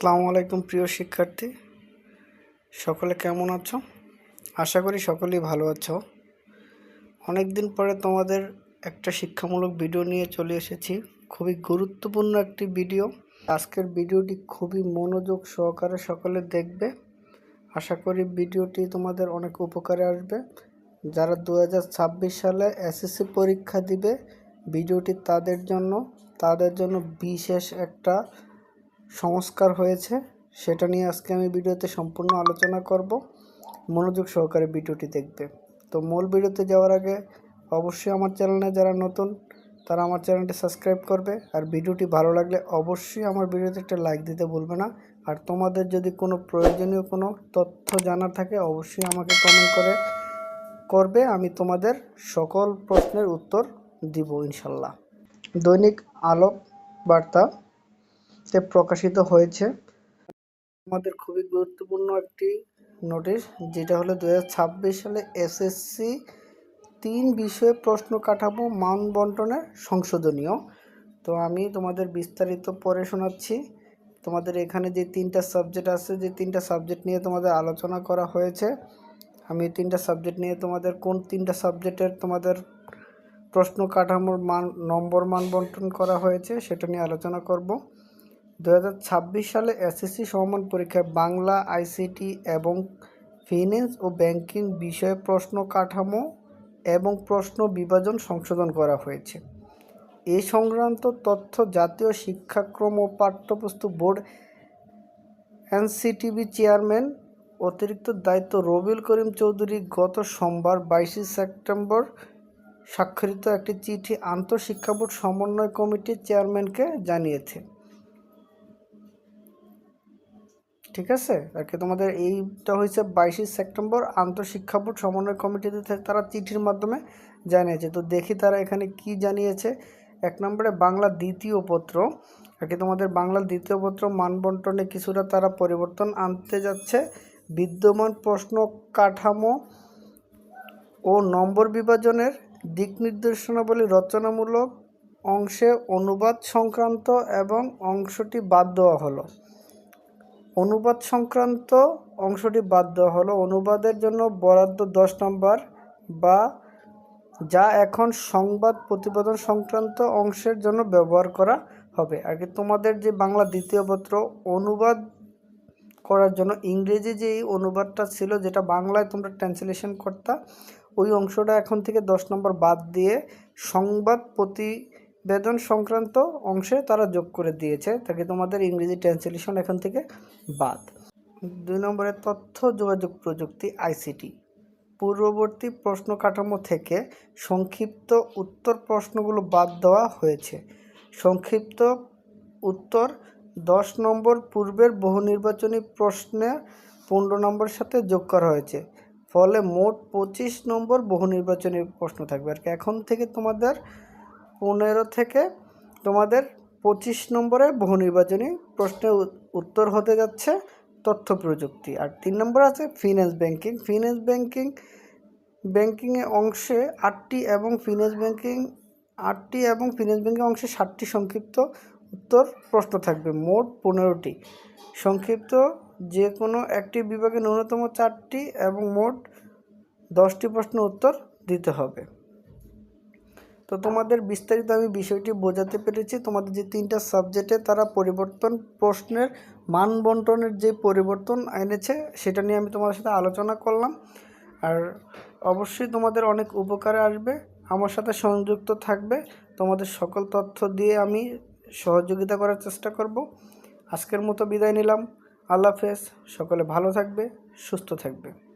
আসসালামু আলাইকুম প্রিয় শিক্ষার্থী। সকলে কেমন আছো? আশা করি সকলেই ভালো আছো। অনেক দিন পরে তোমাদের একটা শিক্ষামূলক ভিডিও নিয়ে চলে এসেছি। খুবই গুরুত্বপূর্ণ একটি ভিডিও। আজকের ভিডিওটি খুবই মনোযোগ সহকারে সকলে দেখবে। আশা করি ভিডিওটি তোমাদের অনেক উপকারে আসবে। যারা দু হাজার ছাব্বিশ সালে এসএসসি পরীক্ষা দিবে, ভিডিওটি তাদের জন্য তাদের জন্য বিশেষ একটা সংস্কার হয়েছে, সেটা নিয়ে আজকে আমি ভিডিওতে সম্পূর্ণ আলোচনা করব। মনোযোগ সহকারে ভিডিওটি দেখবে। তো মূল ভিডিওতে যাওয়ার আগে অবশ্যই আমার চ্যানেলে যারা নতুন, তারা আমার চ্যানেলটি সাবস্ক্রাইব করবে। আর ভিডিওটি ভালো লাগলে অবশ্যই আমার ভিডিওতে একটা লাইক দিতে ভুলবে না। আর তোমাদের যদি কোনো প্রয়োজনীয় কোনো তথ্য জানা থাকে, অবশ্যই আমাকে কমেন্ট করে করবে। আমি তোমাদের সকল প্রশ্নের উত্তর দিব ইনশাল্লাহ। দৈনিক আলোক বার্তা তে প্রকাশিত হয়েছে। আমাদের খুবই গুরুত্বপূর্ণ একটি নোটিশ, যেটা হলো দু হাজার ছাব্বিশ সালে এসএসসি তিন বিষয়ে প্রশ্ন কাঠামো মান বন্টনের সংশোধনীয়। তো আমি তোমাদের বিস্তারিত পড়ে শোনাচ্ছি। তোমাদের এখানে যে তিনটা সাবজেক্ট আছে, যে তিনটা সাবজেক্ট নিয়ে তোমাদের আলোচনা করা হয়েছে, আমি তিনটা সাবজেক্ট নিয়ে তোমাদের কোন তিনটা সাবজেক্টের তোমাদের প্রশ্ন কাঠামোর মান, নম্বর মান বন্টন করা হয়েছে, সেটা নিয়ে আলোচনা করব। দু হাজার ছাব্বিশ সালে এসএসসি সমমান পরীক্ষায় বাংলা আইসিটি এবং ফিন্যান্স ও ব্যাংকিং বিষয়ে প্রশ্ন কাঠামো এবং প্রশ্ন বিভাজন সংশোধন করা হয়েছে। এ সংক্রান্ত তথ্য জাতীয় শিক্ষাক্রম ও পাঠ্যপুস্তক বোর্ড এনসিটিভি চেয়ারম্যান অতিরিক্ত দায়িত্ব রবিউল করিম চৌধুরী গত সোমবার বাইশে সেপ্টেম্বর স্বাক্ষরিত একটি চিঠি আন্তঃশিক্ষা বোর্ড সমন্বয় কমিটির চেয়ারম্যানকে জানিয়েছে। ঠিক আছে? আর কি তোমাদের এইটা হয়েছে বাইশে সেপ্টেম্বর আন্তঃশিক্ষা বোর্ড সমন্বয় কমিটিতে তারা চিঠির মাধ্যমে জানিয়েছে। তো দেখি তারা এখানে কি জানিয়েছে। এক নম্বরে বাংলা দ্বিতীয় পত্র। আর কি তোমাদের বাংলার দ্বিতীয় পত্র মানবন্টনে কিছুটা তারা পরিবর্তন আনতে যাচ্ছে। বিদ্যমান প্রশ্ন কাঠামো ও নম্বর বিভাজনের দিক নির্দেশনাবলী রচনামূলক অংশে অনুবাদ সংক্রান্ত এবং অংশটি বাদ দেওয়া হলো। অনুবাদ সংক্রান্ত অংশটি বাদ দেওয়া হলো। অনুবাদের জন্য বরাদ্দ দশ নম্বর বা যা এখন সংবাদ প্রতিবেদন সংক্রান্ত অংশের জন্য ব্যবহার করা হবে। আগে তোমাদের যে বাংলা দ্বিতীয় পত্র অনুবাদ করার জন্য ইংরেজি যে এই অনুবাদটা ছিল, যেটা বাংলায় তোমরা ট্রান্সলেশন করতা, ওই অংশটা এখন থেকে দশ নম্বর বাদ দিয়ে সংবাদ প্রতিবেদন সংক্রান্ত অংশে তারা যোগ করে দিয়েছে। তাকে তোমাদের ইংরেজি ট্রান্সলেশন এখন থেকে বাদ। দুই নম্বরে, তথ্য, যোগাযোগ প্রযুক্তি, আইসিটি। পূর্ববর্তী প্রশ্ন কাঠামো থেকে সংক্ষিপ্ত উত্তর প্রশ্নগুলো বাদ দেওয়া হয়েছে। সংক্ষিপ্ত উত্তর, দশ নম্বর পূর্বের বহু নির্বাচনী প্রশ্নে পনেরো নম্বরের সাথে যোগ করা হয়েছে। ফলে মোট পঁচিশ নম্বর বহু নির্বাচনী প্রশ্ন থাকবে। আর কি এখন থেকে তোমাদের পনেরো থেকে তোমাদের পঁচিশ নম্বরে বহু নির্বাচনী প্রশ্নের উত্তর হতে যাচ্ছে তথ্য প্রযুক্তি। আর তিন নম্বর আছে ফিন্যান্স ব্যাংকিং ফিন্যান্স ব্যাংকিং ব্যাংকিংয়ে অংশে আটটি এবং ফিন্যান্স ব্যাংকিং আটটি এবং ফিন্যান্স ব্যাংকিং অংশে ষাটটি সংক্ষিপ্ত উত্তর প্রশ্ন থাকবে। মোট পনেরোটি। সংক্ষিপ্ত যে কোনো একটি বিভাগে ন্যূনতম চারটি এবং মোট দশটি প্রশ্ন উত্তর দিতে হবে। তো তোমাদের বিস্তারিত আমি বিষয়টি বোঝাতে পেরেছি। তোমাদের যে তিনটা সাবজেক্টে তারা পরিবর্তন প্রশ্নের মান বন্টনের যে পরিবর্তন এনেছে, সেটা নিয়ে আমি তোমাদের সাথে আলোচনা করলাম। আর অবশ্যই তোমাদের অনেক উপকারে আসবে, আমার সাথে সংযুক্ত থাকবে। তোমাদের সকল তথ্য দিয়ে আমি সহযোগিতা করার চেষ্টা করব। আজকের মতো বিদায় নিলাম। আল্লাহ হাফেজ। সকলে ভালো থাকবে, সুস্থ থাকবে।